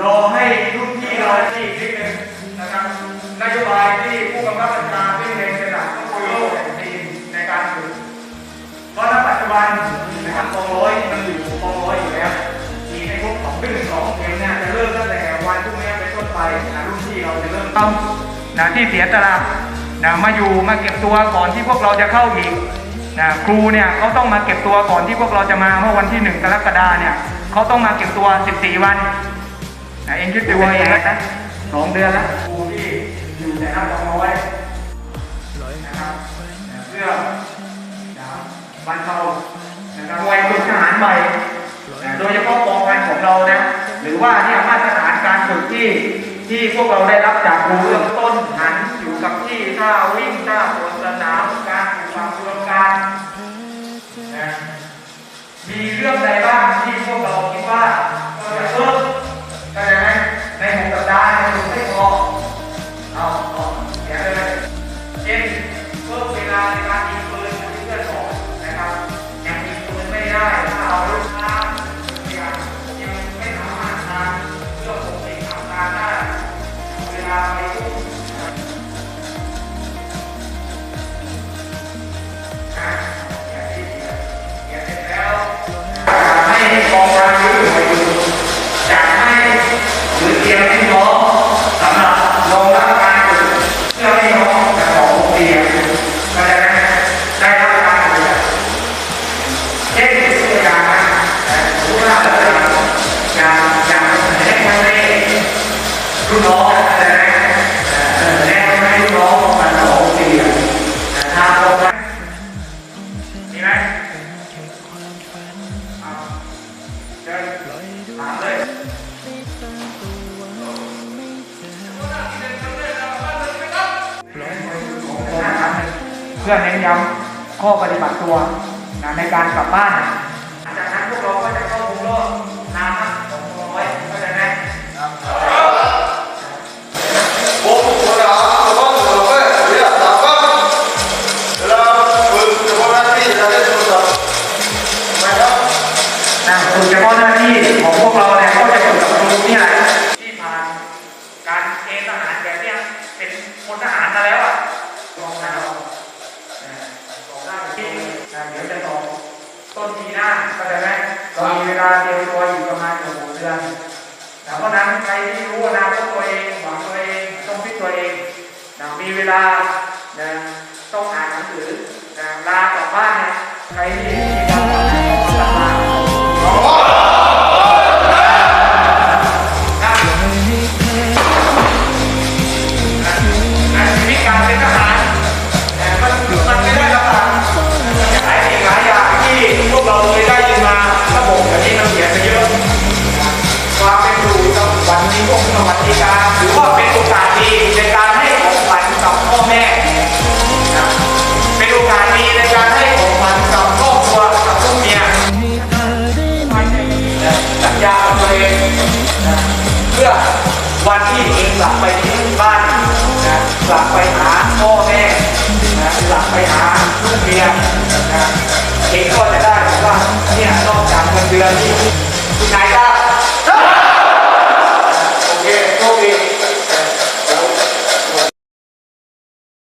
รอให้รุ่นพี่เาที่นินึงนะครับนโยบายที่ผู้กำกับการที่ในระดับโลกแห่ในการฝึกเพราะณปัจจุบันนะครับกองร้อยมันอยู่กองร้อยอยู่แล้วมีในพวกของหนึ่งสองเองเน่จะเริ่มตั้งแต่วันพรุ่นี้เปต้นไปรุ่นพี่เราจะเริ่ม นะที่เสียตลาดนะมาอยู่มาเก็บตัวก่อนที่พวกเราจะเข้าอีกนะครูเนี่ยเขาต้องมาเก็บตัวก่อนที่พวกเราจะมาเมื่อวันที่หนึ่งกรกฎาเนี่ยเขาต้องมาเก็บตัว 14 วันนะเองคิดดูเองนะสองเดือนแล้วครูที่อยู่ในหน้ากองร้อยนะครับเพื่อนะบรรเทานะครับหน่วยฝึกทหารใหม่โดยเฉพาะกองพันของเรานะหรือว่าเนี่ยมาตรฐานการฝึกที่ ที่พวกเราได้รับจากครูเริ่มต้นหันอยู่กับที่ถ้าวิ่งถ้าโเพื่อเน้นย้ำข้อปฏิบัติตัวนะในการกลับบ้าน ต้นปีหน้าก็จะไหมเรามีเวลาเตรียมตัวอยู่ประมาณหกเดือนแต่เพราะนั้นใครที่รู้อนาคตตัวเองหวังตัวเองต้องพิจตัวเองนะมีเวลานะต้องอ่านหนังสือนะลากลับบ้านนะใครที่มีความหวังต้องกลับมา หลักไปหาพ่อแม่นะหลักไปหาลูกเมียนะเองก็จะได้ว่าเนี่ยนอกจากเงินเดือนที่คุณนายได้